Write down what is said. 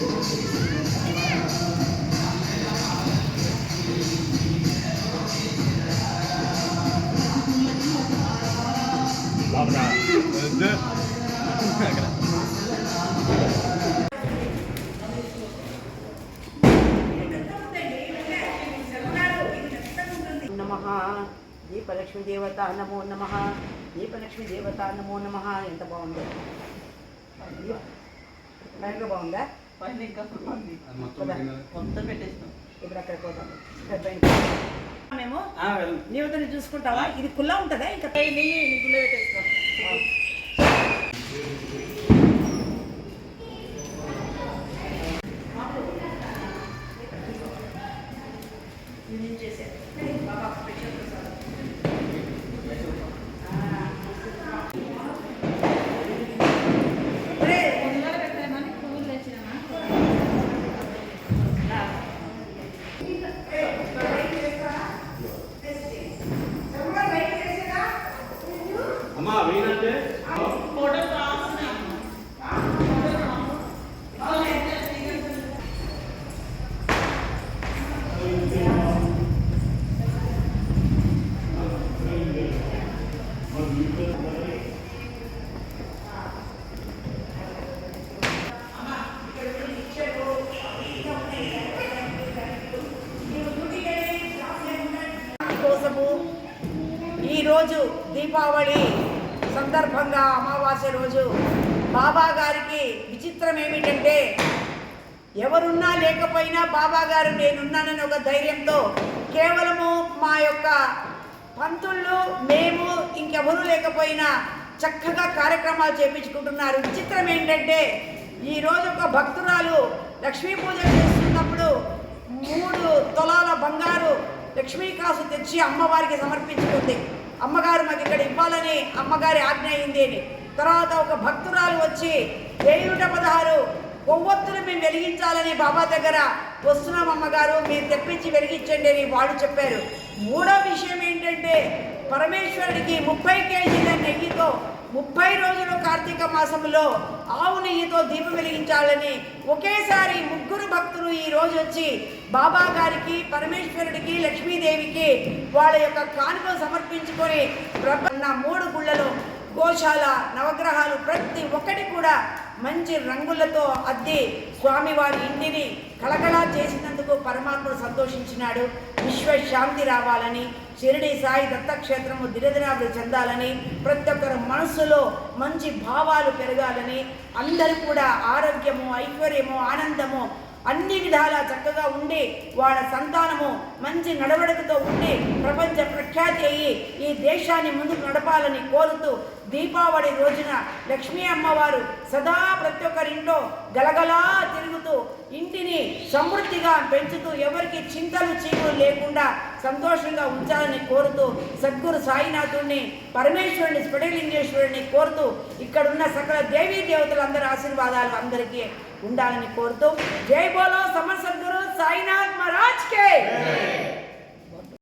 Dobra, D. నమః దీపలక్ష్మి దేవత నమో నమ దీపలక్ష్మి దేవత నమో నమ ఎంత బాగుందో బాగుందా పైన ఇంకా ఉంది. మొత్తం పెట్టేసినాం. ఇప్పుడు అక్కడ పోతాం. మేము నీవతని చూసుకుంటావా? ఇది కుల్లా ఉంటుందా ఇంకా? ఏయ్, నీ నీకులో పెట్టేసినాం. ముందుగా అమ్మా కోసము ఈరోజు దీపావళి సందర్భంగా అమావాస్య రోజు బాబా గారికి విచిత్రం ఏమిటంటే ఎవరున్నా లేకపోయినా బాబా గారు నేనున్నానని ఒక ధైర్యంతో కేవలము మా యొక్క పంతుళ్ళు మేము ఇంకెవరూ లేకపోయినా చక్కగా కార్యక్రమాలు చేపించుకుంటున్నారు. విచిత్రం ఏంటంటే ఈరోజు ఒక భక్తురాలు లక్ష్మీ పూజ చేస్తున్నప్పుడు మూడు తొలాల బంగారు లక్ష్మీకాసు తెచ్చి అమ్మవారికి సమర్పించుకుంది. అమ్మగారు మాకు ఇక్కడ ఇవ్వాలని అమ్మగారి ఆజ్ఞ అయింది అని. తర్వాత ఒక భక్తురాలు వచ్చి ఏడుట పదహారు? కొవ్వొత్తులు మేము వెలిగించాలని బాబా దగ్గర వస్తున్నాం అమ్మగారు మీరు తెప్పించి వెలిగించండి అని వాళ్ళు చెప్పారు. మూడో విషయం ఏంటంటే పరమేశ్వరుడికి ముప్పై కేజీల నెయ్యితో ముప్పై రోజులు కార్తీక మాసంలో ఆవు నెయ్యితో దీపం వెలిగించాలని ఒకేసారి ముగ్గురు భక్తులు ఈ రోజు వచ్చి బాబా గారికి పరమేశ్వరుడికి లక్ష్మీదేవికి వాళ్ళ యొక్క కానుకలు సమర్పించుకొని ప్రపన్న మూడు గుళ్ళలో గోశాల నవగ్రహాలు ప్రతి ఒక్కటి కూడా మంచి రంగులతో అద్ది స్వామివారి ఇంటిని కళకళ చేసిన చేసినందుకు పరమాత్మ సంతోషించినాడు? విశ్వశాంతి రావాలని షిరిడి సాయి దత్తక్షేత్రము దిరదిరాభివృద్ధి చెందాలని ప్రతి ఒక్కరి మనస్సులో మంచి భావాలు పెరగాలని అందరూ కూడా ఆరోగ్యము ఐశ్వర్యము ఆనందము అన్ని విధాలా చక్కగా ఉండి వాళ్ళ సంతానము మంచి నడవడికతో ఉండి ప్రపంచ ప్రఖ్యాతి అయ్యి ఈ దేశాన్ని ముందుకు నడపాలని కోరుతూ దీపావళి రోజున లక్ష్మీ అమ్మవారు సదా ప్రతి ఒక్కరింట్లో గలగలా తిరుగుతూ ఇంటిని సమృద్ధిగా పెంచుతూ ఎవరికి చింతలు చీకులు లేకుండా సంతోషంగా ఉంచాలని కోరుతూ సద్గురు సాయినాథుడిని పరమేశ్వరుని స్ఫటిలింగేశ్వరుని కోరుతూ ఇక్కడున్న సకల దేవీ దేవతలందరి ఆశీర్వాదాలు అందరికీ ఉండాలని కోరుతూ జై బోలో సమర్ సద్గురు సాయినాథ్ మహారాజ్ కే.